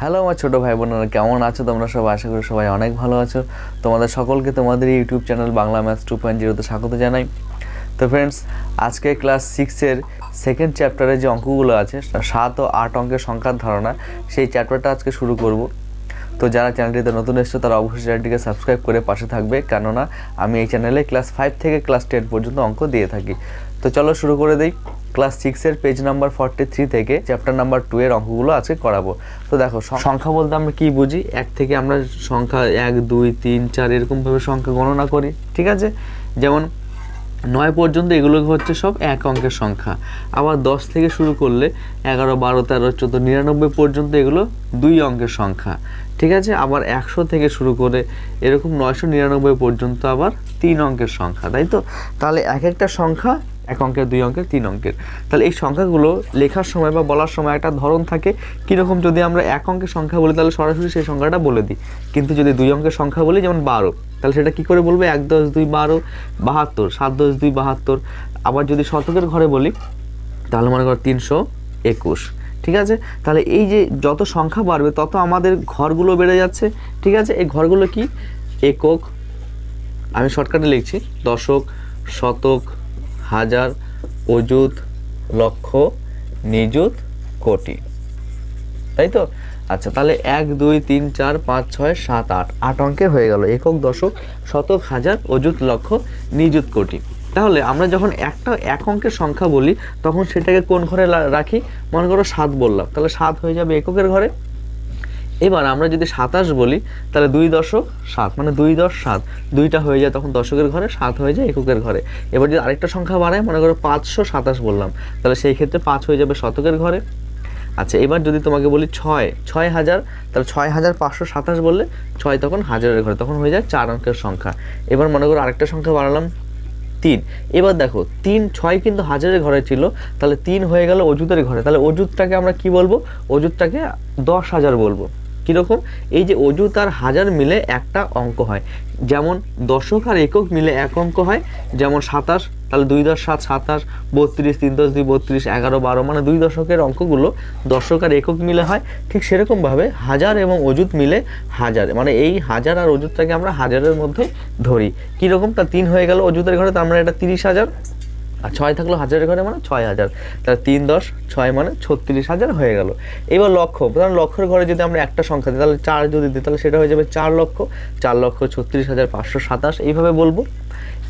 Hello আমার ছোটো ভাই বোনেরা, কেমন আছো তোমরা সবাই? আশা করি সবাই অনেক ভালো আছো। তোমাদের সকলকে তোমাদের YouTube channel Bangla maths two point জিরোতে স্বাগত জানাই। তো ফ্রেন্ডস আজকে ক্লাস সিক্সের সেকেন্ড চ্যাপ্টারে যে অঙ্কগুলো আছে সাত ও আট অঙ্কের সংখ্যার ধারণা, সেই চ্যাপ্টারটা আজকে শুরু করব। তো যারা চ্যানেলটিতে নতুন এসছো, তারা অবশ্যই চ্যানেলটিকে সাবস্ক্রাইব করে পাশে থাকবে। কেননা, আমি এই চ্যানেলে ক্লাস ফাইভ থেকে ক্লাস টেন পর্যন্ত অঙ্ক দিয়ে থাকি। তো চলো শুরু করে দিই। ক্লাস সিক্সের পেজ নাম্বার ফর্টি থ্রি থেকে চ্যাপ্টার নাম্বার টু এর অঙ্কগুলো আজকে করাবো। তো দেখো সংখ্যা বলতে আমরা কি বুঝি? এক থেকে আমরা সংখ্যা এক, দুই, তিন, চার এরকমভাবে সংখ্যা গণনা করি, ঠিক আছে? যেমন নয় পর্যন্ত এগুলো হচ্ছে সব এক অঙ্কের সংখ্যা। আবার দশ থেকে শুরু করলে এগারো, বারো, তেরো, চোদ্দ, নিরানব্বই পর্যন্ত এগুলো দুই অঙ্কের সংখ্যা, ঠিক আছে? আবার একশো থেকে শুরু করে এরকম নয়শো নিরানব্বই পর্যন্ত আবার তিন অঙ্কের সংখ্যা, তাই তো? তাহলে এক একটা সংখ্যা এক অঙ্কের, দুই অঙ্কের, তিন অঙ্কের। তাহলে এই সংখ্যাগুলো লেখার সময় বা বলার সময় একটা ধরন থাকে। কীরকম যদি আমরা এক অঙ্কের সংখ্যা বলি, তাহলে সরাসরি সেই সংখ্যাটা বলে দিই। কিন্তু যদি দুই অঙ্কের সংখ্যা বলি, যেমন বারো, তাহলে সেটা কী করে বলব? এক দশ দুই বারো বাহাত্তর, সাত দশ দুই বাহাত্তর। আবার যদি শতকের ঘরে বলি, তাহলে মনে করো তিনশো একুশ। ঠিক আছে? তাহলে এই যে যত সংখ্যা বাড়বে, তত আমাদের ঘরগুলো বেড়ে যাচ্ছে। ঠিক আছে? এই ঘরগুলো কি? একক। আমি শর্টকাটে লিখছি, দশক, শতক হাজার অযুত, লক্ষ, নিযুত, কোটি। তাই তো? আচ্ছা তাহলে এক, দুই, তিন, চার, পাঁচ, ছয়, সাত, আট। আট অঙ্কের হয়ে গেল, একক, দশক, শতক, হাজার, অযুত, লক্ষ, নিযুত, কোটি। তাহলে আমরা যখন একটা এক অঙ্কের সংখ্যা বলি, তখন সেটাকে কোন ঘরে রাখি? মনে করো সাত বললাম। তাহলে সাত হয়ে যাবে এককের ঘরে। এবার আমরা যদি সাতাশ বলি, তাহলে দুই দশক সাত মানে দুই দশ সাত। দুইটা হয়ে যায় তখন দশকের ঘরে, সাত হয়ে যায় এককের ঘরে। এবার যদি আরেকটা সংখ্যা বাড়ায়, মনে করো পাঁচশো সাতাশ বললাম, তাহলে সেই ক্ষেত্রে পাঁচ হয়ে যাবে শতকের ঘরে। আচ্ছা এবার যদি তোমাকে বলি ছয় ছয় হাজার, তাহলে ছয় হাজার পাঁচশো সাতাশ বললে ছয় তখন হাজারের ঘরে, তখন হয়ে যায় চার অঙ্কের সংখ্যা। এবার মনে করো আরেকটা সংখ্যা বাড়ালাম, তিন। এবার দেখো, তিন, ছয় কিন্তু হাজারের ঘরে ছিল, তাহলে তিন হয়ে গেল অজুতের ঘরে। তাহলে অজুতটাকে আমরা কি বলব? অজুতটাকে দশ হাজার বলব। কীরকম? এই যে অজুত আর হাজার মিলে একটা অঙ্ক হয়। যেমন দশক আর একক মিলে এক অঙ্ক হয়, যেমন সাতাশ, তাহলে দুই দশ সাত, সাতাশ, বত্রিশ, তিন দশ, দুই বত্রিশ, এগারো, বারো মানে দুই দশকের অঙ্কগুলো দশক আর একক মিলে হয়। ঠিক সেরকমভাবে হাজার এবং অজুত মিলে হাজার মানে এই হাজার আর অজুতটাকে আমরা হাজারের মধ্যে ধরি। কীরকম তা তিন হয়ে গেল অজুতের ঘরে, তার মানে এটা তিরিশ হাজার। আর ছয় থাকল হাজারের ঘরে মানে ছয় হাজার। তাহলে তিন দশ, ছয় মানে ছত্রিশ হাজার হয়ে গেল। এবার লক্ষ প্রধান লক্ষের ঘরে যদি আমরা একটা সংখ্যা দিই, তাহলে চার যদি দিই, তাহলে সেটা হয়ে যাবে চার লক্ষ। চার লক্ষ ছত্রিশ হাজার পাঁচশো সাতাশ, এইভাবে বলব।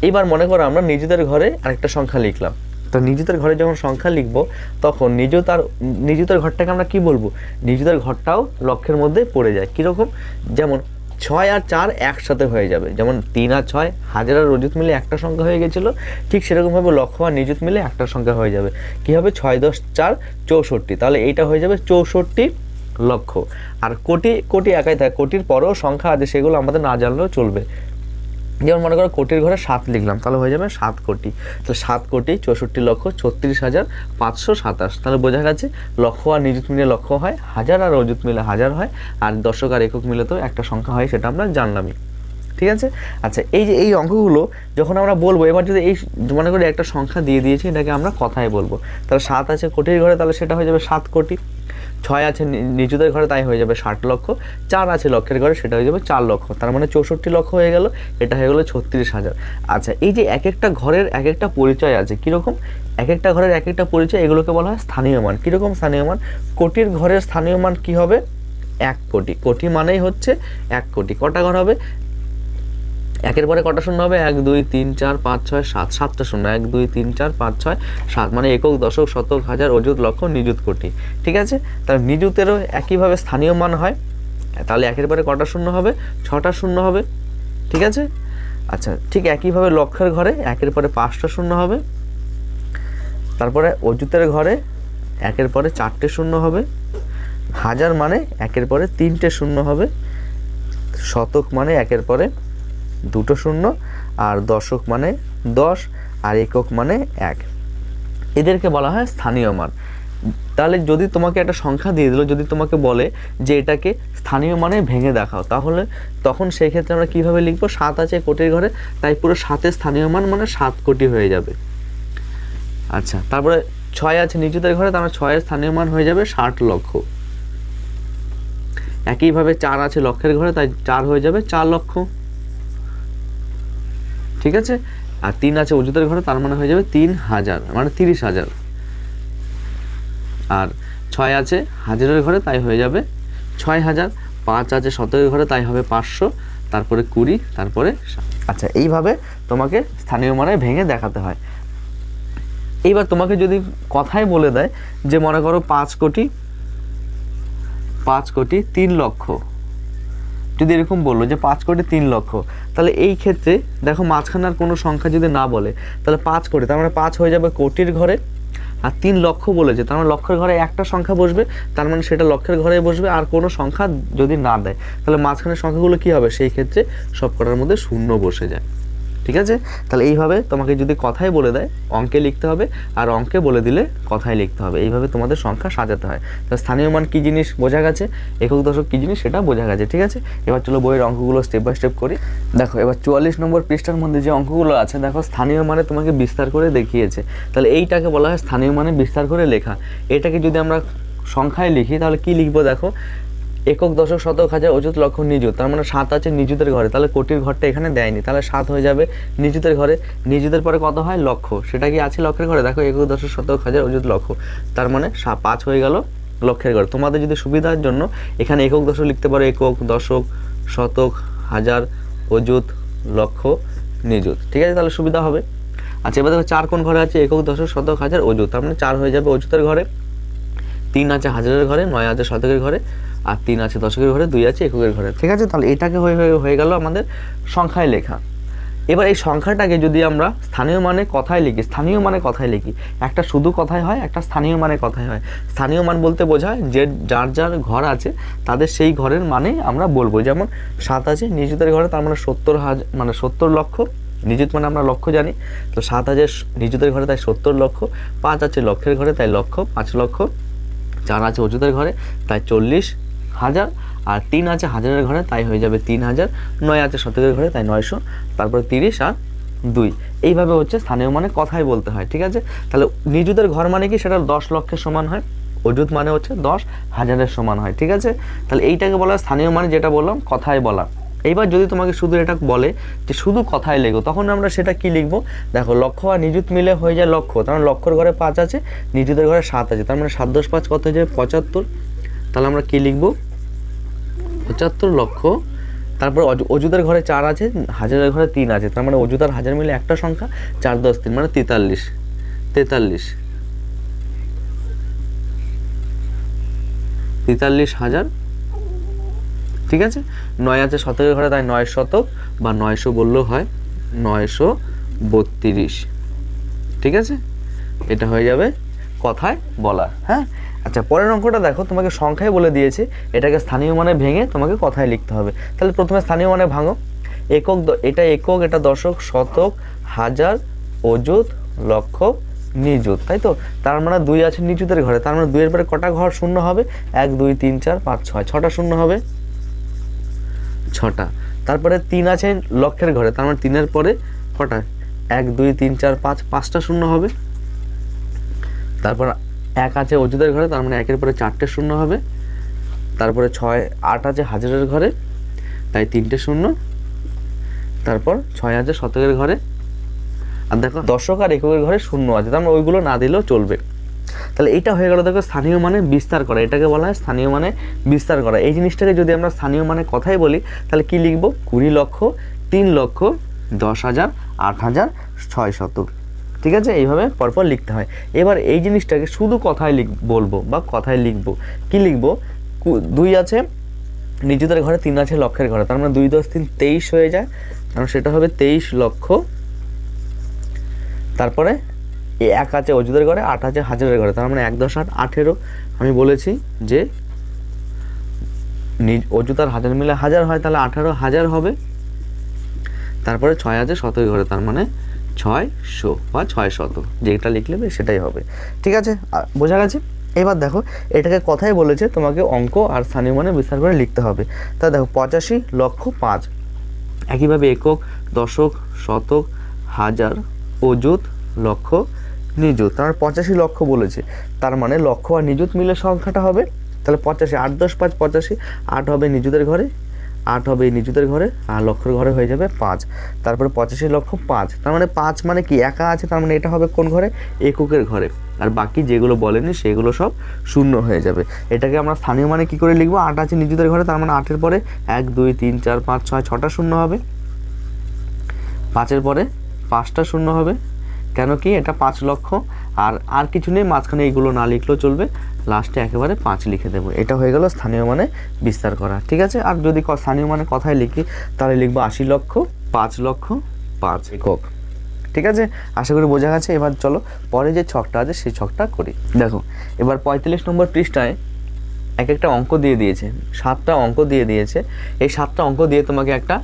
এবার মনে করো আমরা নিজেদের ঘরে আরেকটা সংখ্যা লিখলাম। তো নিজেদের ঘরে যখন সংখ্যা লিখব, তখন নিজ তার, নিজেদের ঘরটাকে আমরা কি বলব? নিজেদের ঘরটাও লক্ষ্যের মধ্যে পড়ে যায়। কীরকম? যেমন ছয় আর চার একসাথে হয়ে যাবে। যেমন তিন আর ছয়, হাজার আর রজত মিলে একটা সংখ্যা হয়ে গেছিল, ঠিক সেরকমভাবে লক্ষ আর নিযুত মিলে একটা সংখ্যা হয়ে যাবে। কী হবে? ছয়, দশ, চার, চৌষট্টি। তাহলে এইটা হয়ে যাবে চৌষট্টি লক্ষ আর কোটি কোটি একাই থাকে, কোটির পরেও সংখ্যা আছে, সেগুলো আমাদের না জানলেও চলবে। যেমন মনে করো কোটির ঘরে সাত লিখলাম, তাহলে হয়ে যাবে সাত কোটি। তাহলে সাত কোটি, চৌষট্টি লক্ষ, ছত্রিশ হাজার পাঁচশো সাতাশ। তাহলে বোঝা গেছে লক্ষ আর নিযুত মিলে লক্ষ হয়, হাজার আর অযুত মিলে হাজার হয়, আর দশক আর একক মিলে তো একটা সংখ্যা হয়, সেটা আমরা জানলামই। ঠিক আছে? আচ্ছা এই যে এই অঙ্কগুলো, যখন আমরা বলব, এবার যদি এই মনে করি একটা সংখ্যা দিয়ে দিয়েছি, এটাকে আমরা কথায় বলব। তাহলে সাত আছে কোটির ঘরে, তাহলে সেটা হয়ে যাবে সাত কোটি। ছয় আছে নিচুদের ঘরে তাই হয়ে যাবে ষাট লক্ষ, চার আছে লক্ষের ঘরে সেটা হয়ে যাবে চার লক্ষ, তার মানে চৌষট্টি লক্ষ হয়ে গেল, এটা হয়ে গেলো ছত্রিশ হাজার। আচ্ছা এই যে এক একটা ঘরের এক একটা পরিচয় আছে, কীরকম? এক একটা ঘরের এক একটা পরিচয়, এগুলোকে বলা হয় স্থানীয় মান। কীরকম স্থানীয় মান? কোটির ঘরের স্থানীয় মান কী হবে? এক কোটি। কোটি মানেই হচ্ছে এক কোটি। কটা ঘর হবে? একের পরে কটা শূন্য হবে? এক, দুই, তিন, চার, পাঁচ, ছয়, সাত। সাতটা শূন্য। এক, দুই, তিন, চার, পাঁচ, ছয়, সাত। মানে একক, দশক, শতক, হাজার, অযুত, লক্ষ, নিযুত, কোটি। ঠিক আছে? তাহলে নিযুতেরও একইভাবে স্থানীয় মান হয়। তাহলে একের পরে কটা শূন্য হবে? ছটা শূন্য হবে। ঠিক আছে? আচ্ছা ঠিক একইভাবে লক্ষের ঘরে একের পরে পাঁচটা শূন্য হবে। তারপরে অযুতের ঘরে একের পরে চারটে শূন্য হবে। হাজার মানে একের পরে তিনটে শূন্য হবে। শতক মানে একের পরে দুটো শূন্য, আর দশক মানে দশ, আর একক মানে এক। এদেরকে বলা হয় স্থানীয় মান। তাহলে যদি তোমাকে একটা সংখ্যা দিয়ে দিল, যদি তোমাকে বলে যে এটাকে স্থানীয় মানে ভেঙে দেখাও, তাহলে তখন সেই ক্ষেত্রে আমরা কীভাবে লিখব? সাত আছে কোটির ঘরে, তাই পুরো সাতের স্থানীয় মান মানে সাত কোটি হয়ে যাবে। আচ্ছা তারপরে ছয় আছে নিচুদের ঘরে, তার মানে ছয়ের স্থানীয় মান হয়ে যাবে ষাট লক্ষ। একইভাবে চার আছে লক্ষের ঘরে, তাই চার হয়ে যাবে চার লক্ষ। ঠিক আছে? আর তিন আছে অযুতের ঘরে, তার মানে হয়ে যাবে তিন হাজার মানে তিরিশ হাজার। আর ছয় আছে হাজারের ঘরে, তাই হয়ে যাবে ছয় হাজার। পাঁচ আছে শতকের ঘরে, তাই হবে পাঁচশো। তারপরে কুড়ি, তারপরে আচ্ছা এইভাবে তোমাকে স্থানীয় মানে ভেঙে দেখাতে হয়। এইবার তোমাকে যদি কথায় বলে দেয় যে, মনে করো পাঁচ কোটি পাঁচ কোটি তিন লক্ষ। যদি এরকম বলল যে পাঁচ কোটি তিন লক্ষ, তাহলে এই ক্ষেত্রে দেখো মাঝখানে আর কোনো সংখ্যা যদি না বলে, তাহলে পাঁচ কোটি তার মানে পাঁচ হয়ে যাবে কোটির ঘরে, আর তিন লক্ষ বলেছে, তার মানে লক্ষের ঘরে একটা সংখ্যা বসবে, তার মানে সেটা লক্ষের ঘরে বসবে, আর কোনো সংখ্যা যদি না দেয়, তাহলে মাঝখানের সংখ্যাগুলো কি হবে? সেই ক্ষেত্রে সব কটার মধ্যে শূন্য বসে যায়। ঠিক আছে? তাহলে এইভাবে তোমাকে যদি কথায় বলে দেয়, অঙ্কে লিখতে হবে আর অঙ্কে বলে দিলে কথায় লিখতে হবে। এইভাবে তোমাদের সংখ্যা সাজাতে হয়। তো স্থানীয় মান কী জিনিস বোঝা গেছে? একক দশক কী জিনিস সেটা বোঝা গেছে, ঠিক আছে? এবার চলো বইয়ের অঙ্কগুলো স্টেপ বাই স্টেপ করি। দেখো, এবার চুয়াল্লিশ নম্বর পৃষ্ঠার মধ্যে যে অঙ্কগুলো আছে, দেখো স্থানীয় মানে তোমাকে বিস্তার করে দেখিয়েছে। তাহলে এইটাকে বলা হয় স্থানীয় মানে বিস্তার করে লেখা। এটাকে যদি আমরা সংখ্যায় লিখি, তাহলে কি লিখব দেখো? একক দশক শতক হাজার অযুত লক্ষ নিযুত। তার মানে সাত আছে নিযুতের ঘরে। তাহলে কোটির ঘরটা এখানে দেয়নি। তাহলে সাত হয়ে যাবে নিযুতের ঘরে। নিযুতের পরে কত হয়? লক্ষ। সেটা কি আছে লক্ষের ঘরে? দেখো, একক দশক শতক হাজার অযুত লক্ষ। তার মানে পাঁচ হয়ে গেল লক্ষের ঘরে। তোমাদের যদি সুবিধার জন্য এখানে একক দশক লিখতে পারো, একক দশক শতক হাজার অযুত লক্ষ নিযুত। ঠিক আছে? তাহলে সুবিধা হবে। আচ্ছা এবার দেখো চার কোন ঘরে আছে? একক দশক শতক হাজার অযুত। তার মানে চার হয়ে যাবে অযুতের ঘরে। তিন আছে হাজারের ঘরে, নয় আছে শতকের ঘরে। আর তিন আছে, দশকের ঘরে, দুই আছে, এককের ঘরে। ঠিক আছে? তাহলে এটাকে হয়ে হয়ে হয়ে গেল আমাদের সংখ্যায় লেখা। এবার এই সংখ্যাটাকে যদি আমরা স্থানীয় মানে কথায় লিখি, স্থানীয় মানে কথায় লিখি, একটা শুধু কথায় হয়, একটা স্থানীয় মানে কথায় হয়। স্থানীয় মান বলতে বোঝায় যে যার যার ঘর আছে, তাদের সেই ঘরের মানে আমরা বলব। যেমন সাত আছে নিজেদের ঘরে তার মানে সত্তর হাজার মানে সত্তর লক্ষ। নিযুত মানে আমরা লক্ষ্য জানি। তো সাত হাজার নিজেদের ঘরে তাই সত্তর লক্ষ। পাঁচ আছে, লক্ষের ঘরে তাই লক্ষ। পাঁচ লক্ষ। চার আছে, অযুতের ঘরে তাই চল্লিশ। হাজার, আর তিন আছে হাজারের ঘরে, তাই হয়ে যাবে তিন হাজার। নয় আছে শতকের ঘরে, তাই নয়শো। তারপরে তিরিশ আর দুই। এইভাবে হচ্ছে স্থানীয় মানে কথাই বলতে হয়, ঠিক আছে? তাহলে নিজুদের ঘর মানে কি? সেটা দশ লক্ষের সমান হয়। অযুত মানে হচ্ছে দশ হাজারের সমান হয়, ঠিক আছে? তাহলে এইটাকে বলা স্থানীয় মানে যেটা বললাম কথায় বলা। এইবার যদি তোমাকে শুধু এটা বলে যে শুধু কথায় লেখো, তখন আমরা সেটা কি লিখব? দেখো লক্ষ্য আর নিযুত মিলে হয়ে যায় লক্ষ্য তার মানে লক্ষর ঘরে পাঁচ আছে নিজুদের ঘরে সাত আছে। তার মানে সাত দশ পাঁচ কত হয়ে যাবে? পঁচাত্তর। তাহলে আমরা কি লিখব? পঁচাত্তর লক্ষ। তারপর অজু- অজুদের ঘরে চার আছে, হাজারের ঘরে তিন আছে। তার মানে অজুদ আর হাজার মিলে একটা সংখ্যা, চার দশ তিন মানে তেতাল্লিশ। তেতাল্লিশ। তেতাল্লিশ হাজার। ঠিক আছে? নয় আছে শতকের ঘরে, তাই নয় শতক বা নয়শো বললেও হয়, নয়শো বত্রিশ। ঠিক আছে? এটা হয়ে যাবে কথায় বলা হ্যাঁ? আচ্ছা পরের অঙ্কটা দেখো তোমাকে সংখ্যায় বলে দিয়েছে। এটাকে স্থানীয় মানে ভেঙে তোমাকে কথায় লিখতে হবে। তাহলে প্রথমে স্থানীয় মানে ভাঙো। একক এটা একক এটা দশক শতক হাজার অযুত লক্ষ নিযুত তাই তো? তার মানে দুই আছে নিযুতের ঘরে। তার মানে দুইয়ের পরে কটা ঘর শূন্য হবে? এক দুই তিন চার পাঁচ ছয়। ছটা শূন্য হবে? ছটা। তারপরে তিন আছে লক্ষের ঘরে। তার মানে তিনের পরে কটা? এক দুই তিন চার পাঁচ। পাঁচটা শূন্য হবে? তারপর এক আছে অযুদের ঘরে, তার মানে একের পরে চারটে শূন্য হবে। তারপরে ছয়, আট আছে হাজারের ঘরে, তাই তিনটে শূন্য। তারপর ছয় আছে শতকের ঘরে। আর দেখো, দশক আর এককের ঘরে শূন্য আছে, তার মানে ওইগুলো না দিলেও চলবে। তাহলে এটা হয়ে গেল, দেখো স্থানীয় মানে বিস্তার করা। এটাকে বলা হয় স্থানীয় মানে বিস্তার করা। এই জিনিসটাকে যদি আমরা স্থানীয় মানে কথাই বলি, তাহলে কি লিখব? কুড়ি লক্ষ, তিন লক্ষ, দশ হাজার, আট হাজার, ছয় শত ঠিক আছে? এইভাবে পরপর লিখতে হয়। এবার এই জিনিসটাকে শুধু কথায় লিখ, বলব বা কথায় লিখব। কি লিখব? দুই আছে নিজেদের ঘরে, তিন আছে লক্ষের ঘরে। তার মানে দুই, দশ, তিন, তেইশ হয়ে যায়। কারণ সেটা হবে তেইশ লক্ষ। তারপরে এক আছে অযুদের ঘরে, আট আছে হাজারের ঘরে। তার মানে এক দশ আট আঠেরো। আমি বলেছি যে নিজ অযুত আর হাজার মিলে হাজার হয়, তাহলে আঠারো হাজার হবে। তারপরে ছয় আছে শতকের ঘরে। তার মানে ছয়শো বা ছয় শত, যেটা লিখলে সেটাই হবে। ঠিক আছে? বোঝা গেছে? এবার দেখো, এটাকে কথাই বলেছে, তোমাকে অঙ্ক আর স্থানীয় মানে বিস্তার করে লিখতে হবে। তা দেখো, পঁচাশি লক্ষ পাঁচ। একইভাবে একক, দশক, শতক, হাজার, অযুত, লক্ষ, নিযুত। তার পঁচাশি লক্ষ বলেছে। তার মানে লক্ষ আর নিযুত মিলে সংখ্যাটা হবে। তাহলে পঁচাশি, আট দশ পাঁচ পঁচাশি, আট হবে নিজুদের ঘরে আট হবে নিজুদের ঘরে, আর লক্ষের ঘরে হয়ে যাবে পাঁচ। তারপরে পঁচাশি লক্ষ পাঁচ। তার মানে পাঁচ মানে কি? একা আছে, তার মানে এটা হবে কোন ঘরে? এককের ঘরে। আর বাকি যেগুলো বলেনি, সেগুলো সব শূন্য হয়ে যাবে। এটাকে আমরা স্থানীয় মানে কি করে লিখব? আট আছে নিজুদের ঘরে, তার মানে আটের পরে এক, দুই, তিন, চার, পাঁচ, ছয়, ছটা শূন্য হবে। পাঁচের পরে পাঁচটা শূন্য হবে। কেন কি এটা পাঁচ লক্ষ? আর আর কিছু নেই, মাঝখানে এইগুলো না লিখলেও চলবে। লাস্টে একেবারে পাঁচ লিখে দেবো। এটা হয়ে গেল স্থানীয় মানে বিস্তার করা, ঠিক আছে? আর যদি স্থানীয় মানে কথায় লিখি, তাহলে লিখব আশি লক্ষ, পাঁচ লক্ষ, পাঁচ একক। ঠিক আছে? আশা করি বোঝা গেছে? এবার চলো, পরে যে ছকটা আছে, সেই ছকটা করি। দেখো, এবার পঁয়তাল্লিশ নম্বর পৃষ্ঠায় এক একটা অঙ্ক দিয়ে দিয়েছে, সাতটা অঙ্ক দিয়ে দিয়েছে। এই সাতটা অঙ্ক দিয়ে তোমাকে একটা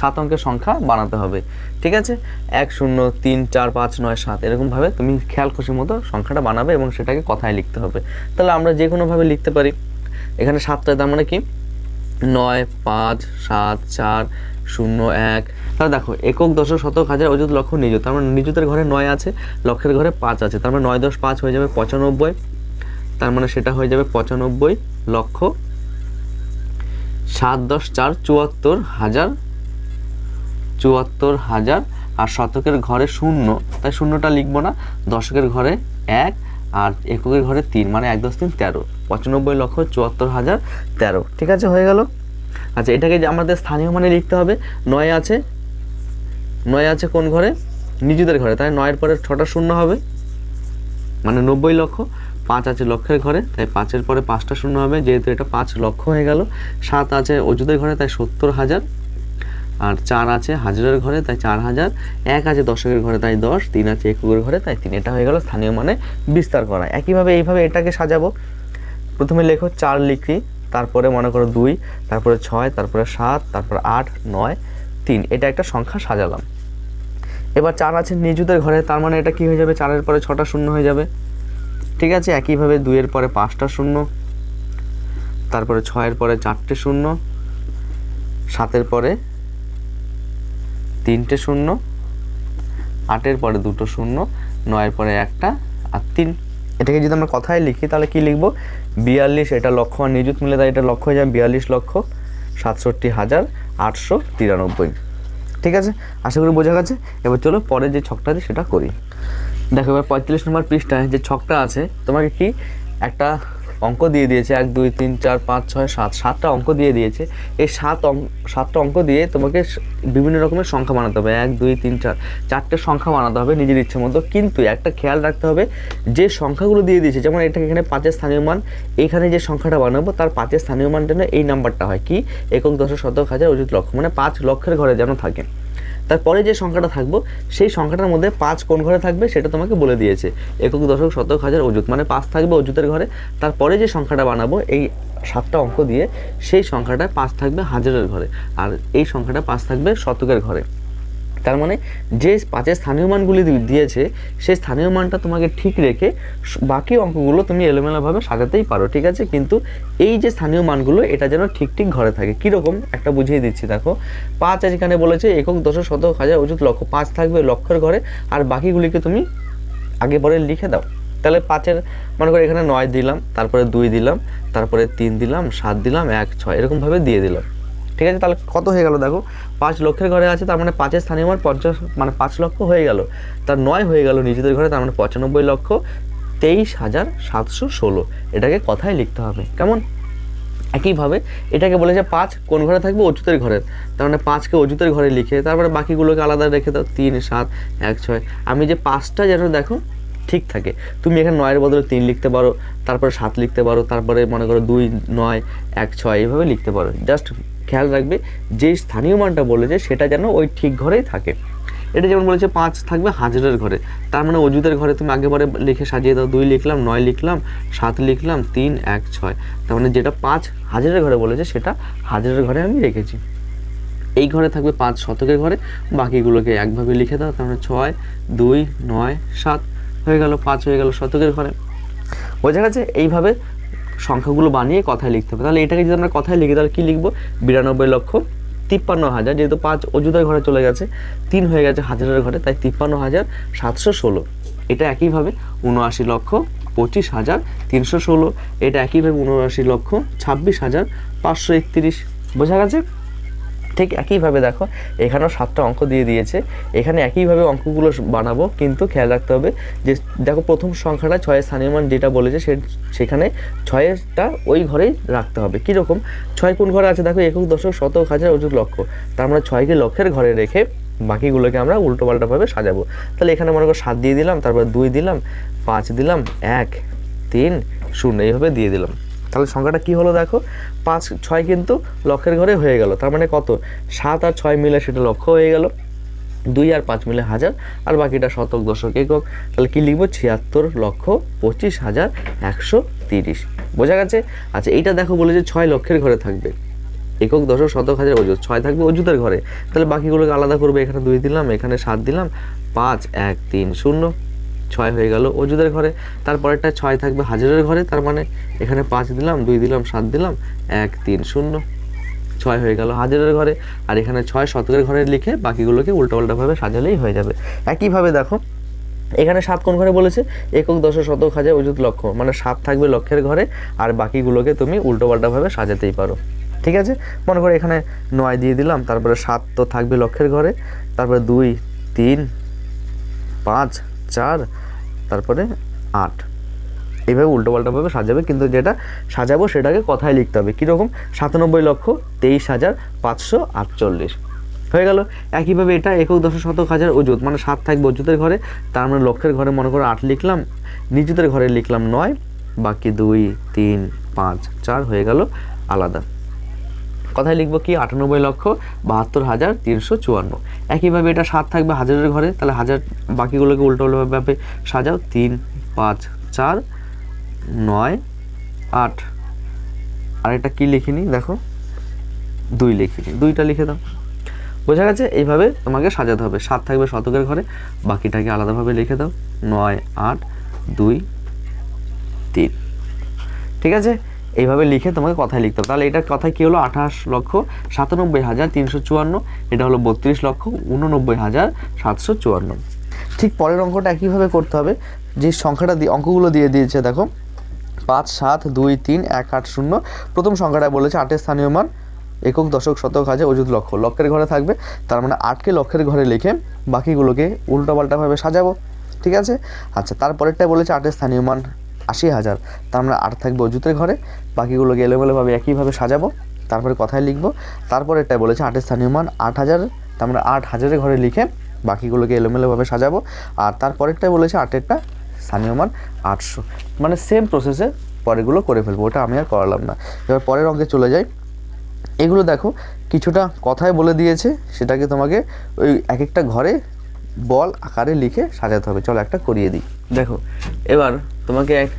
সাত অঙ্কের সংখ্যা বানাতে হবে, ঠিক আছে? এক শূন্য তিন চার পাঁচ নয় সাত, এরকমভাবে তুমি খেয়াল খুশির মতো সংখ্যাটা বানাবে এবং সেটাকে কথায় লিখতে হবে। তাহলে আমরা যে কোনোভাবে লিখতে পারি, এখানে সাতটা তার মানে কি? নয়, পাঁচ, সাত, চার, শূন্য, এক। তাহলে দেখো, একক দশক শতক হাজার অযুত লক্ষ নিযুত, তার মানে নিযুতের ঘরে নয় আছে, লক্ষের ঘরে পাঁচ আছে, তার মানে নয় দশ পাঁচ হয়ে যাবে পঁচানব্বই, তার মানে সেটা হয়ে যাবে পঁচানব্বই লক্ষ সাত দশ চার চুয়াত্তর হাজার চুয়াত্তর হাজার আর শতকের ঘরে শূন্য। তাই শূন্যটা লিখব না। দশকের ঘরে এক আর এককের ঘরে তিন মানে এক দশ তিন তেরো। পঁচানব্বই লক্ষ চুয়াত্তর হাজার তেরো। ঠিক আছে, হয়ে গেল? আচ্ছা এটাকে যে আমাদের স্থানীয় মানে লিখতে হবে, নয় আছে। নয় আছে কোন ঘরে? নিজেদের ঘরে। তাই নয়ের পরে ছটা শূন্য হবে। মানে নব্বই লক্ষ, পাঁচ আছে লক্ষের ঘরে। তাই পাঁচের পরে পাঁচটা শূন্য হবে। যেহেতু এটা পাঁচ লক্ষ হয়ে গেল, সাত আছে অযুদের ঘরে, তাই সত্তর হাজার। আর চার আছে হাজারের ঘরে, তাই চার হাজার। এক আছে দশকের ঘরে, তাই দশ। তিন আছে এককের ঘরে, তাই তিন। এটা হয়ে গেল স্থানীয় মানে বিস্তার করা। একইভাবে এইভাবে এটাকে সাজাবো। প্রথমে লেখো চার লিখি, তারপরে মনে করো দুই, তারপরে ছয়, তারপরে সাত, তারপরে আট, নয়, তিন। এটা একটা সংখ্যা সাজালাম। এবার চার আছে নিজুদের ঘরে, তার মানে এটা কি হয়ে যাবে? চারের পরে ছটা শূন্য হয়ে যাবে। ঠিক আছে? একইভাবে দুইয়ের পরে পাঁচটা শূন্য, তারপরে ছয়ের পরে চারটে শূন্য, সাতের পরে তিনটে শূন্য, আটের পরে দুটো শূন্য, নয়ের পরে একটা আর তিন। এটাকে যদি আমরা কথায় লিখি, তাহলে কি লিখব? বিয়াল্লিশ, এটা লক্ষ আর নিযুত মিলে তাই এটা লক্ষ হয়ে যাবে। বিয়াল্লিশ লক্ষ, সাতষট্টি হাজার, আটশো তিরানব্বই। ঠিক আছে? আশা করি বোঝা গেছে? এবার চলো পরে যে ছকটা আছে সেটা করি। দেখো এবার পঁয়তাল্লিশ নম্বর পৃষ্ঠায় যে ছকটা আছে, তোমাকে কি একটা অঙ্ক দিয়ে দিয়েছে, এক, দুই, তিন, চার, পাঁচ, ছয়, সাত, সাতটা অঙ্ক দিয়ে দিয়েছে। এই সাত অঙ্ক সাতটা অঙ্ক দিয়ে তোমাকে বিভিন্ন রকমের সংখ্যা বানাতে হবে। এক, দুই, তিন, চার, চারটে সংখ্যা বানাতে হবে নিজের ইচ্ছে মতো। কিন্তু একটা খেয়াল রাখতে হবে, যে সংখ্যাগুলো দিয়ে দিয়েছে, যেমন এটা এখানে পাঁচের স্থানীয় মান, এখানে যে সংখ্যাটা বানাবো, তার পাঁচের স্থানীয় মানটা যেন এই নাম্বারটা হয়। কি? একক দশ শতক হাজার অযুত লক্ষ মানে পাঁচ লক্ষের ঘরে যেন থাকে। তারপরে যে সংখ্যাটা থাকব, সেই সংখ্যাটার মধ্যে পাঁচ কোন ঘরে থাকবে সেটা তোমাকে বলে দিয়েছে। একক, দশক, শতক, হাজার, অযুত মানে পাঁচ থাকবে অযুতের ঘরে। তারপরে যে সংখ্যাটা বানাবো, এই সাতটা অঙ্ক দিয়ে সেই সংখ্যাটা পাঁচ থাকবে হাজারের ঘরে। আর এই সংখ্যাটা পাঁচ থাকবে শতকের ঘরে। তার মানে যে পাঁচের স্থানীয় মানগুলি দিয়েছে, সেই স্থানীয় মানটা তোমাকে ঠিক রেখে বাকি অঙ্কগুলো তুমি এলোমেলোভাবে সাজাতেই পারো, ঠিক আছে? কিন্তু এই যে স্থানীয় মানগুলো, এটা যেন ঠিক ঠিক ঘরে থাকে। কীরকম? একটা বুঝিয়ে দিচ্ছি, দেখো। পাঁচ আছে এখানে বলেছে, একক দশ শতক হাজার অযুত লক্ষ। পাঁচ থাকবে লক্ষের ঘরে, আর বাকিগুলিকে তুমি আগে পরে লিখে দাও। তাহলে পাঁচের, মনে করো এখানে নয় দিলাম, তারপরে দুই দিলাম, তারপরে তিন দিলাম, সাত দিলাম, এক, ছয়, এরকমভাবে দিয়ে দিলাম। ঠিক আছে? তাহলে কত হয়ে গেল, দেখো? পাঁচ লক্ষের ঘরে আছে, তার মানে পাঁচের স্থানীয় মান পঞ্চাশ মানে পাঁচ লক্ষ হয়ে গেল। তার নয় হয়ে গেল নিজেদের ঘরে, তার মানে পঁচানব্বই লক্ষ তেইশ হাজার সাতশো ষোলো। এটাকে কথায় লিখতে হবে। কেমন? একইভাবে এটাকে বলেছে পাঁচ কোন ঘরে থাকবে? অজুতের ঘরে। তার মানে পাঁচকে অজুতের ঘরে লিখে তারপরে বাকিগুলোকে আলাদা রেখে দাও। তিন, সাত, এক, ছয়। আমি যে পাঁচটা যেন দেখো ঠিক থাকে। তুমি এখানে নয়ের বদলে তিন লিখতে পারো, তারপরে সাত লিখতে পারো, তারপরে মনে করো দুই, নয়, এক, ছয়, এইভাবে লিখতে পারো। জাস্ট খেয়াল রাখবে, যে স্থানীয় মানটা বলেছে সেটা যেন ওই ঠিক ঘরেই থাকে। এটা যেমন বলেছে, পাঁচ থাকবে হাজারের ঘরে। তার মানে অজুদের ঘরে তুমি আগেবারে লিখে সাজিয়ে দাও, দুই লিখলাম, নয় লিখলাম, সাত লিখলাম, তিন, এক, ছয়। তার মানে যেটা পাঁচ হাজারের ঘরে বলেছে, সেটা হাজারের ঘরে আমি রেখেছি। এই ঘরে থাকবে পাঁচ শতকের ঘরে, বাকিগুলোকে একভাবে লিখে দাও, তার মানে ছয়, দুই, নয়, সাত, হয়ে গেল, পাঁচ হয়ে গেল শতকের ঘরে। বোঝা গেছে? এইভাবে সংখ্যাগুলো বানিয়ে কথায় লিখতে হবে। তাহলে এটাকে যদি আমরা কথায় লিখি, তাহলে কী লিখব? বিরানব্বই লক্ষ তিপ্পান্ন হাজার, যেহেতু পাঁচ অযোধ্যার ঘরে চলে গেছে, তিন হয়ে গেছে হাজারের ঘরে, তাই তিপ্পান্ন হাজার সাতশো ষোলো। এটা একইভাবে উনআশি লক্ষ পঁচিশ হাজার তিনশো ষোলো। এটা একইভাবে উনআশি লক্ষ ছাব্বিশ হাজার পাঁচশো একত্রিশ। বোঝা গেছে? ঠিক একইভাবে দেখো, এখানেও সাতটা অঙ্ক দিয়ে দিয়েছে। এখানে একইভাবে অঙ্কগুলো বানাবো, কিন্তু খেয়াল রাখতে হবে যে, দেখো প্রথম সংখ্যাটা ছয়ের স্থানীয় মান যেটা বলেছে, সে সেখানে ছয়েরটা ওই ঘরেই রাখতে হবে। কীরকম? ছয় কোন ঘরে আছে? দেখো একক দশক শতক হাজার অযুত লক্ষ। তার মানে ছয়কে লক্ষের ঘরে রেখে বাকিগুলোকে আমরা উল্টো পাল্টাভাবে সাজাবো। তাহলে এখানে মনে করো সাত দিয়ে দিলাম, তারপর দুই দিলাম, পাঁচ দিলাম, এক, তিন, শূন্য, এইভাবে দিয়ে দিলাম। তাহলে সংখ্যাটা কি হলো দেখো? পাঁচ, ছয় কিন্তু লক্ষের ঘরে হয়ে গেল। তার মানে কত? সাত আর ছয় মিলে সেটা লক্ষ হয়ে গেল। দুই আর পাঁচ মিলে হাজার। আর বাকিটা শতক, দশক, একক। তাহলে কী লিখব? ছিয়াত্তর লক্ষ পঁচিশ হাজার একশো তিরিশ। বোঝা গেছে? আচ্ছা এইটা দেখো বলে যে ছয় লক্ষের ঘরে থাকবে। একক, দশক, শতক, হাজার অজুত ছয় থাকবে অজুতের ঘরে। তাহলে বাকিগুলোকে আলাদা করবে। এখানে দুই দিলাম, এখানে সাত দিলাম। পাঁচ, এক, তিন, শূন্য। ছয় হয়ে গেল অজুদের ঘরে। তারপরেরটা ছয় থাকবে হাজারের ঘরে। তার মানে এখানে পাঁচ দিলাম, দুই দিলাম, সাত দিলাম, এক, তিন, শূন্য। ছয় হয়ে গেল হাজারের ঘরে। আর এখানে ছয় শতকের ঘরে লিখে বাকিগুলোকে উল্টোপাল্টাভাবে সাজালেই হয়ে যাবে। একইভাবে দেখো, এখানে সাত কোন ঘরে বলেছে? একক দশ শতক হাজার অযুত লক্ষ। মানে সাত থাকবে লক্ষের ঘরে, আর বাকিগুলোকে তুমি উল্টোপাল্টাভাবে সাজাতেই পারো। ঠিক আছে? মনে করো এখানে নয় দিয়ে দিলাম, তারপরে সাত তো থাকবে লক্ষের ঘরে। তারপরে দুই, তিন, পাঁচ চার, তারপরে আট। এইভাবে উল্টোপাল্টাভাবে সাজাবে, কিন্তু যেটা সাজাবো সেটাকে কথায় লিখতে হবে। কীরকম? সাতানব্বই লক্ষ তেইশ হাজার পাঁচশো আটচল্লিশ। হয়ে গেল। একইভাবে এটা একক দশ শতক হাজার অজুত মানে সাত থাকবে অজুতের ঘরে, তার মানে লক্ষের ঘরে মনে করো আট লিখলাম নিজুতের ঘরে লিখলাম নয়, বাকি দুই, তিন, পাঁচ, চার হয়ে গেল আলাদা। কথায় লিখব কি? আটানব্বই লক্ষ বাহাত্তর হাজার তিনশো চুয়ান্ন। একইভাবে এটা সাত থাকবে হাজারের ঘরে, তাহলে হাজার বাকিগুলোকে উল্টো উল্টোভাবে সাজাও। তিন, পাঁচ, চার, নয়, আট। আর এটা কী লিখিনি? দেখো, দুই লিখিনি। দুইটা লিখে দাও। বোঝা গেছে? এইভাবে তোমাকে সাজাতে হবে। সাত থাকবে শতকের ঘরে, বাকিটাকে আলাদাভাবে লিখে দাও। নয়, আট, দুই, তিন। ঠিক আছে? এইভাবে লিখে তোমাকে কথায় লিখতে হবে। তাহলে এটার কথায় কী হলো? আঠাশ লক্ষ সাতানব্বই হাজার তিনশো চুয়ান্ন। এটা হলো বত্রিশ লক্ষ উননব্বই হাজার সাতশো চুয়ান্ন। ঠিক পরের অঙ্কটা একইভাবে করতে হবে। যে সংখ্যাটা দিয়ে অঙ্কগুলো দিয়ে দিয়েছে, দেখো। পাঁচ, সাত, দুই, তিন, এক, আট, শূন্য। প্রথম সংখ্যাটা বলেছে আটের স্থানীয় মান, একক, দশক, শতক, হাজার, অযুত, লক্ষ। লক্ষের ঘরে থাকবে। তার মানে আটকে লক্ষের ঘরে লিখে বাকিগুলোকে উল্টোপাল্টাভাবে সাজাবো। ঠিক আছে? আচ্ছা তারপরেরটা বলেছে আটের স্থানীয় মান। আশি হাজার। তার মানে আট থাকব অজুতের ঘরে, বাকিগুলোকে এলোমেলোভাবে একইভাবে সাজাবো, তারপরে কথায় লিখব তারপরেরটা বলেছে আটের স্থানীয় মান আট হাজার, তার আমরা আট হাজারের ঘরে লিখে বাকিগুলোকে এলোমেলোভাবে সাজাবো, আর তারপরেরটা বলেছে আটেরটা স্থানীয় মান আটশো। মানে সেম প্রসেসে পরেরগুলো করে ফেলব, ওটা আমি আর করালাম না। এবার পরের অঙ্কে চলে যাই। এগুলো দেখো, কিছুটা কথায় বলে দিয়েছে, সেটাকে তোমাকে ওই এক একটা ঘরে বল আকারে লিখে সাজাতে হবে। চলো একটা করিয়ে দিই। দেখো, এবার তোমাকে এক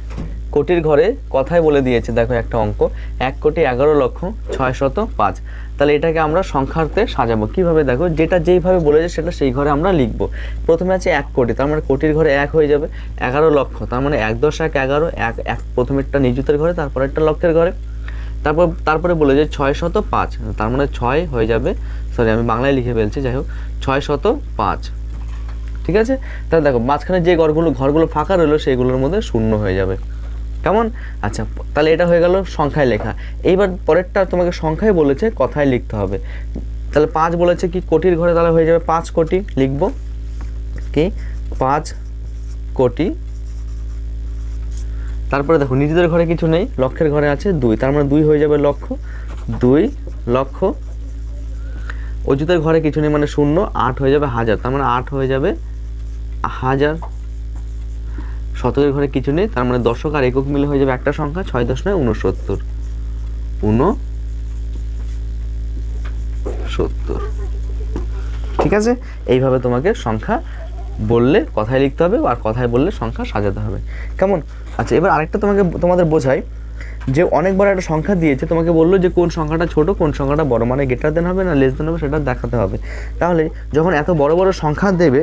কোটির ঘরে কথায় বলে দিয়েছে, দেখো একটা অঙ্ক। এক কোটি এগারো লক্ষ ছয় শত পাঁচ। তাহলে এটাকে আমরা সংখ্যার্থে সাজাবো। কীভাবে দেখো, যেটা যেইভাবে বলেছে সেটা সেই ঘরে আমরা লিখব। প্রথমে আছে এক কোটি, তার মানে কোটির ঘরে এক হয়ে যাবে এগারো লক্ষ। তার মানে এক দশ এক এগারো, এক এক প্রথমেরটা নিজুতের ঘরে, তারপর একটা লক্ষের ঘরে। তারপর, তারপরে বলে যে ছয় শত পাঁচ, তার মানে ছয় হয়ে যাবে সরি আমি বাংলায় লিখে ফেলছি, যাই হোক, ছয় শত পাঁচ। ঠিক আছে? তাহলে দেখো, মাঝখানে যে ঘরগুলো ঘরগুলো ফাঁকা রইল, সেইগুলোর মধ্যে শূন্য হয়ে যাবে। কেমন? আচ্ছা তাহলে এটা হয়ে গেল সংখ্যায় লেখা। এইবার পরেরটা তোমাকে সংখ্যায় বলেছে, কথায় লিখতে হবে। তাহলে পাঁচ বলেছে কি, কোটির ঘরে তাহলে হয়ে যাবে পাঁচ কোটি। লিখব কি, পাঁচ কোটি। তারপরে দেখো, নিজেদের ঘরে কিছু নেই লক্ষের ঘরে আছে দুই। তার মানে দুই হয়ে যাবে লক্ষ দুই লক্ষ। অযুতের ঘরে কিছু নেই মানে শূন্য, আট হয়ে যাবে হাজার। তার মানে আট হয়ে যাবে হাজার। শতকের ঘরে কিছু নেই, তার মানে দশক আর একক মিলে হয়ে যাবে একটা সংখ্যা, ছয় দশ নয় উনসত্তর উন সত্তর ঠিক আছে? এইভাবে তোমাকে সংখ্যা বললে কথায় লিখতে হবে আর কথায় বললে সংখ্যা সাজাতে হবে। কেমন? আচ্ছা এবার আরেকটা তোমাকে, তোমাদের বোঝাই যে অনেকবার একটা সংখ্যা দিয়েছে, তোমাকে বলল যে কোন সংখ্যাটা ছোট, কোন সংখ্যাটা বড় মানে গেটার দেন হবে না লেস দেন হবে সেটা দেখাতে হবে। তাহলে যখন এত বড় বড় সংখ্যা দেবে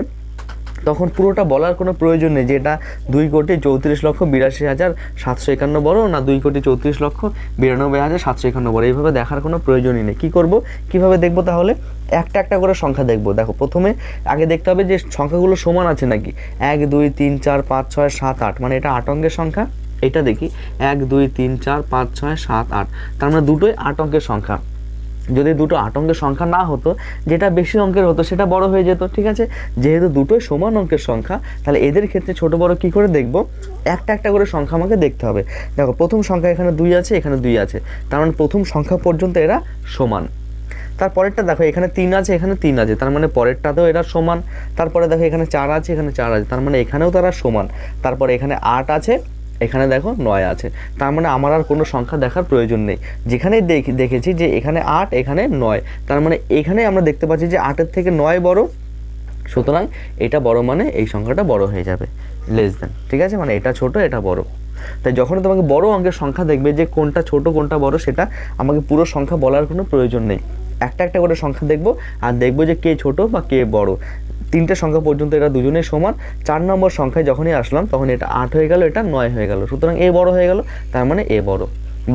তখন পুরোটা বলার কোনো প্রয়োজন নেই যে এটা দুই কোটি চৌত্রিশ লক্ষ বিরাশি হাজার সাতশো একান্ন বড় না দুই কোটি চৌত্রিশ লক্ষ বিরানব্বই হাজার সাতশো একান্ন বড়। এইভাবে দেখার কোনো প্রয়োজনই নেই। কী করব? কীভাবে দেখব তাহলে? একটা একটা করে সংখ্যা দেখব। দেখো, প্রথমে আগে দেখতে হবে যে সংখ্যাগুলো সমান আছে নাকি? এক, দুই, তিন, চার, পাঁচ, ছয়, সাত, আট। মানে এটা আট অঙ্কের সংখ্যা। এটা দেখি। এক, দুই, তিন, চার, পাঁচ, ছয়, সাত, আট। তার মানে দুটোই আট অঙ্কের সংখ্যা। যদি দুটো আটঙ্কের সংখ্যা না হতো, যেটা বেশি অঙ্কের হতো সেটা বড় হয়ে যেত, ঠিক আছে? যেহেতু দুটোই সমান অঙ্কের সংখ্যা, তাহলে এদের ক্ষেত্রে ছোট বড় কি করে দেখব? একটা একটা করে সংখ্যা আমাকে দেখতে হবে। দেখো, প্রথম সংখ্যা এখানে দুই আছে, এখানে দুই আছে। তার মানে প্রথম সংখ্যা পর্যন্ত এরা সমান। তারপরেরটা দেখো, এখানে তিন আছে, এখানে তিন আছে। তার মানে পরেরটাতেও এরা সমান। তারপরে দেখো, এখানে চার আছে, এখানে চার আছে। তার মানে এখানেও তারা সমান। তারপরে এখানে আট আছে এখানে দেখো নয় আছে। তার মানে আমার আর কোনো সংখ্যা দেখার প্রয়োজন নেই। যেখানে দেখি, দেখেছি যে এখানে আট, এখানে নয়। তার মানে এখানে আমরা দেখতে পাচ্ছি যে আটের থেকে নয় বড়। সুতরাং এটা বড় মানে এই সংখ্যাটা বড় হয়ে যাবে। লেস দেন ঠিক আছে? মানে এটা ছোট, এটা বড়। তাই যখন তোমাকে বড় অঙ্কের সংখ্যা দেখবে যে কোনটা ছোট, কোনটা বড়, সেটা আমাকে পুরো সংখ্যা বলার কোনো প্রয়োজন নেই। একটা একটা করে সংখ্যা দেখব আর দেখব যে কে ছোট বা কে বড়। তিনটে সংখ্যা পর্যন্ত এটা দুজনেই সমান। চার নম্বর সংখ্যায় যখনই আসলাম তখন এটা আট হয়ে গেল, এটা নয় হয়ে গেল। সুতরাং এ বড় হয়ে গেল, তার মানে এ বড়।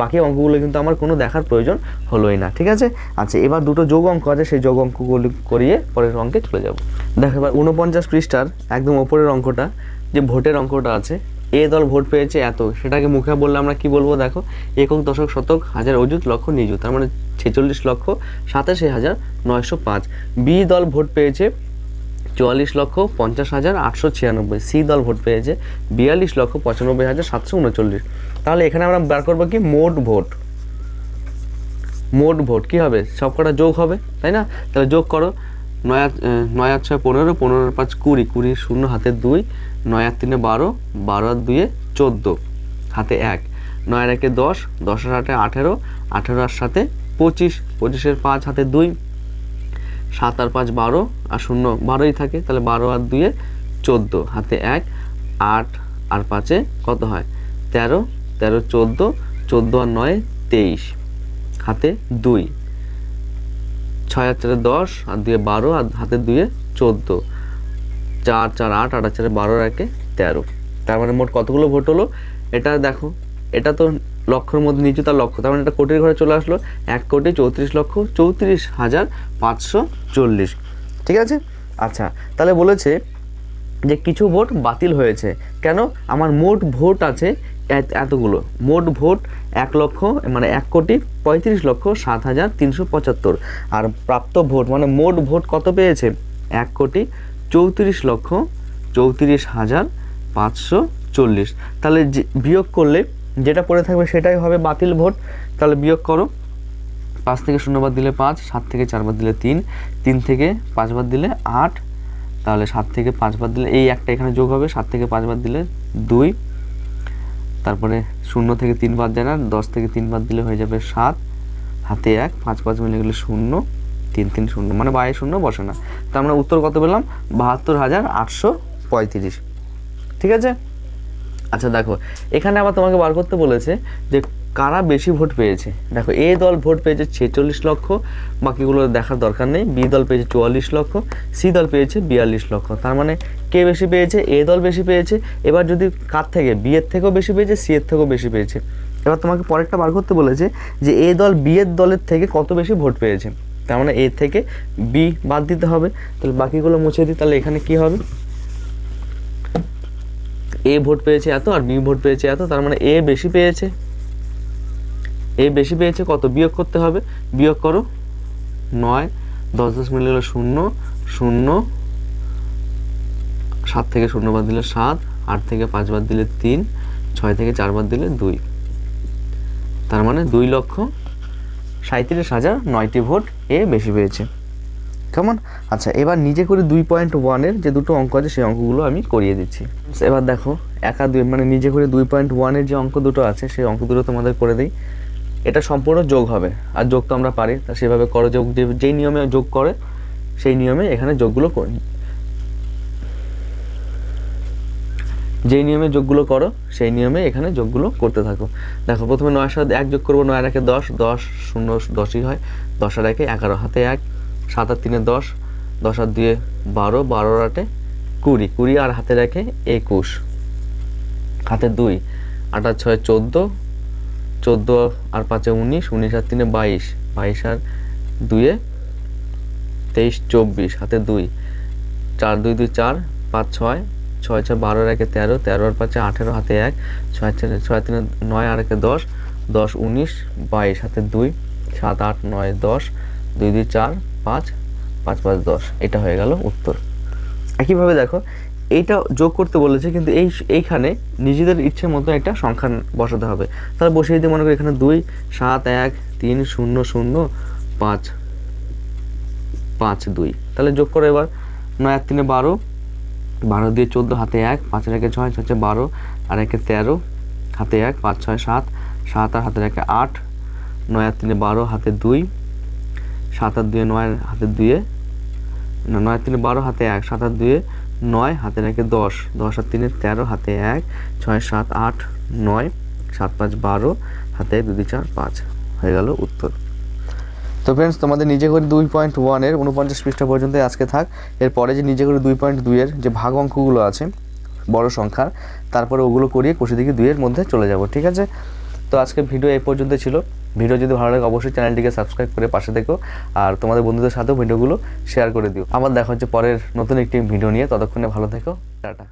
বাকি অঙ্কগুলো কিন্তু আমার কোনো দেখার প্রয়োজন হলোই না, ঠিক আছে? আচ্ছা এবার দুটো যোগ অঙ্ক আছে, সেই যোগ অঙ্কগুলি করিয়ে পরের অঙ্কে চলে যাব। দেখো, এবার উনপঞ্চাশ পৃষ্ঠার একদম ওপরের অঙ্কটা, যে ভোটের অঙ্কটা আছে, এ দল ভোট পেয়েছে এত, সেটাকে মুখে বললে আমরা কি বলব? দেখো, একক, দশক, শতক, হাজার, অযুত, লক্ষ, নিযুত, তার মানে ছেচল্লিশ লক্ষ, সাতাশি হাজার, নয়শো পাঁচ। বি দল ভোট পেয়েছে চুয়াল্লিশ লক্ষ পঞ্চাশ হাজার আটশো ছিয়ানব্বই। সি দল ভোট পেয়েছে বিয়াল্লিশ লক্ষ পঁচানব্বই হাজার সাতশো উনচল্লিশ। তাহলে এখানে আমরা বার করব কি? মোট ভোট। মোট ভোট। কী হবে? সব কটা যোগ হবে, তাই না? তাহলে যোগ করো। নয় আট নয় আট ছয় পনেরো পনেরো পাঁচ কুড়ি। কুড়ি শূন্য হাতে দুই, নয় আর তিনে বারো বারো আর দুয়ে চোদ্দ, হাতে এক। নয় একে দশ দশ আর আটে আঠেরো আঠেরো আর সাথে পঁচিশ, পঁচিশের পাঁচ হাতে দুই সাত আর পাঁচ বারো, আর শূন্য বারোই থাকে, তাহলে বারো আর দুয়ে চোদ্দ, হাতে এক, আট আর পাঁচে কত হয়? তেরো তেরো চোদ্দ চোদ্দ আর নয় তেইশ, হাতে দুই। ছয় আর চারে দশ, আর দুয়ে বারো, আর হাতে দুয়ে চোদ্দ। চার চার, আট আট আর চারে বারো একে তেরো। তার মানে মোট কতগুলো ভোট হলো? এটা দেখো এটা তো লক্ষর মধ্যে নিচু তার লক্ষ, তার মানে এটা কোটির ঘরে চলে আসলো এক কোটি চৌত্রিশ লক্ষ চৌত্রিশ হাজার পাঁচশো চল্লিশ। ঠিক আছে? আচ্ছা তাহলে বলেছে যে কিছু ভোট বাতিল হয়েছে। কেন? আমার মোট ভোট আছে এত- এতগুলো। মোট ভোট এক লক্ষ মানে এক কোটি পঁয়ত্রিশ লক্ষ সাত হাজার তিনশো পঁচাত্তর। আর প্রাপ্ত ভোট মানে মোট ভোট কত পেয়েছে? এক কোটি চৌত্রিশ লক্ষ চৌত্রিশ হাজার পাঁচশো চল্লিশ। তাহলে যে বিয়োগ করলে যেটা পড়ে থাকবে সেটাই হবে বাতিল ভোট। তাহলে বিয়োগ করো। পাঁচ থেকে শূন্য বাদ দিলে পাঁচ, সাত থেকে চার বাদ দিলে তিন তিন থেকে পাঁচ বাদ দিলে আট, তাহলে সাত থেকে পাঁচ বাদ দিলে এই একটা এখানে যোগ হবে, সাত থেকে পাঁচ বাদ দিলে দুই, তারপরে শূন্য থেকে তিন বাদ যায় না, দশ থেকে তিন বাদ দিলে হয়ে যাবে সাত, হাতে এক, পাঁচ পাঁচ মিলে গেলে শূন্য, তিন তিন শূন্য মানে বাইরে শূন্য বসে না। তো আমরা উত্তর কত পেলাম? বাহাত্তর হাজার আটশো পঁয়ত্রিশ। ঠিক আছে? আচ্ছা দেখো, এখানে আবার তোমাকে বার করতে বলেছে যে কারা বেশি ভোট পেয়েছে? দেখো, এ দল ভোট পেয়েছে ছেচল্লিশ লক্ষ, বাকিগুলো দেখার দরকার নেই। বি দল পেয়েছে চুয়াল্লিশ লক্ষ, সি দল পেয়েছে বিয়াল্লিশ লক্ষ। তার মানে কে বেশি পেয়েছে? এ দল বেশি পেয়েছে। এবার যদি কার থেকে? বি এর থেকেও বেশি পেয়েছে, সি এর থেকেও বেশি পেয়েছে। এবার তোমাকে পরেরটা বার করতে বলেছে যে এ দল বি এর দলের থেকে কত বেশি ভোট পেয়েছে? তার মানে এ থেকে বি বাদ দিতে হবে। তাহলে বাকিগুলো মুছে দিই, তাহলে এখানে কি হবে? এ ভোট পেয়েছে এত আর বি ভোট পেয়েছে এত, তার মানে এ বেশি পেয়েছে। এ বেশি পেয়েছে, কত? বিয়োগ করতে হবে। বিয়োগ করো। নয়, দশ দশ মিলে গেলো শূন্য শূন্য, সাত থেকে শূন্য বাদ দিলে সাত, আট থেকে পাঁচ বাদ দিলে তিন, ছয় থেকে চার বাদ দিলে দুই। তার মানে দুই লক্ষ সাঁত্রিশ হাজার নয়টি ভোট এ বেশি পেয়েছে। কেমন? আচ্ছা এবার নিজে করে দুই পয়েন্ট ওয়ানের যে দুটো অঙ্ক আছে, সেই অঙ্কগুলো আমি করিয়ে দিচ্ছি। এবার দেখো, একা দুই মানে নিজে করে দুই পয়েন্ট ওয়ানের যে অঙ্ক দুটো আছে, সেই অঙ্ক দুটো তোমাদের করে দিই। এটা সম্পূর্ণ যোগ হবে, আর যোগ তো আমরা পারি, তা সেভাবে করো, যোগ যেই নিয়মে যোগ করে, সেই নিয়মে এখানে যোগগুলো করি যেই নিয়মে যোগগুলো করো, সেই নিয়মে এখানে যোগগুলো করতে থাকো। দেখো, প্রথমে নয় সাত এক যোগ করব, নয় একে দশ দশ শূন্য দশই হয়, দশ আর একে এগারো, হাতে এক। সাত আর তিনে দশ দশ আর দুয়ে বারো বারো আটে কুড়ি। কুড়ি আর হাতে রেখে একুশ। হাতে দুই, আট আর ছয় চোদ্দ চোদ্দ আর পাঁচে উনিশ উনিশ আর তিনে বাইশ বাইশ আর দুয়ে তেইশ চব্বিশ, হাতে দুই। চার দুই দুই চার, পাঁচ ছয় ছয় ছয় বারো একে তেরো তেরো আর পাঁচে আঠেরো, হাতে এক, ছয় চার ছয় তিনে নয় আর একে দশ দশ উনিশ, বাইশ, হাতে দুই, সাত আট নয় দশ, দুই দুই চার পাঁচ পাঁচ পাঁচ দশ, এটা হয়ে গেল উত্তর। একইভাবে দেখো এইটা যোগ করতে বলেছে, কিন্তু এই এইখানে নিজেদের ইচ্ছে মতো একটা সংখ্যা বসাতে হবে। তাহলে বসিয়ে দিয়ে মনে করি এখানে দুই, সাত, এক, তিন, শূন্য শূন্য, পাঁচ পাঁচ, দুই। তাহলে যোগ করো এবার, নয়, এক, তিনে বারো বারো দিয়ে চোদ্দ, হাতে এক, পাঁচের একে ছয় ছয় বারো, আর একে তেরো, হাতে এক, পাঁচ, ছয়, সাত সাত আর হাতের একে আট, নয় আর তিনে বারো, হাতে দুই সাত আর দুয়ে নয় হাতে দুয়ে নয় তিনে বারো হাতে এক, সাত আর দুয়ে নয় হাতে একে দশ দশ আর তিনে তেরো হাতে এক, ছয় সাত আট নয়, সাত পাঁচ বারো, হাতে এক, দুই চার, পাঁচ, হয়ে গেল উত্তর। তো ফ্রেন্ডস তোমাদের নিজে করে দুই পয়েন্ট ওয়ানের উনপঞ্চাশ পৃষ্ঠা পর্যন্ত আজকে থাক। এরপরে যে নিজে করে দুই পয়েন্ট দুইয়ের যে ভাগ অঙ্কগুলো আছে, বড় সংখ্যার, তারপরে ওগুলো করিয়ে কষে দিকে দুইয়ের মধ্যে চলে যাব, ঠিক আছে? তো আজকে ভিডিও এই পর্যন্ত ছিল। ভিডিও যদি ভালো লাগে, অবশ্যই চ্যানেলটিকে সাবস্ক্রাইব করে পাশে দেখো আর তোমাদের বন্ধুদের সাথেও ভিডিওগুলো শেয়ার করে দিও। আবার দেখা হচ্ছে পরের নতুন একটি ভিডিও নিয়ে, ততক্ষণে ভালো থেকো, টাটা।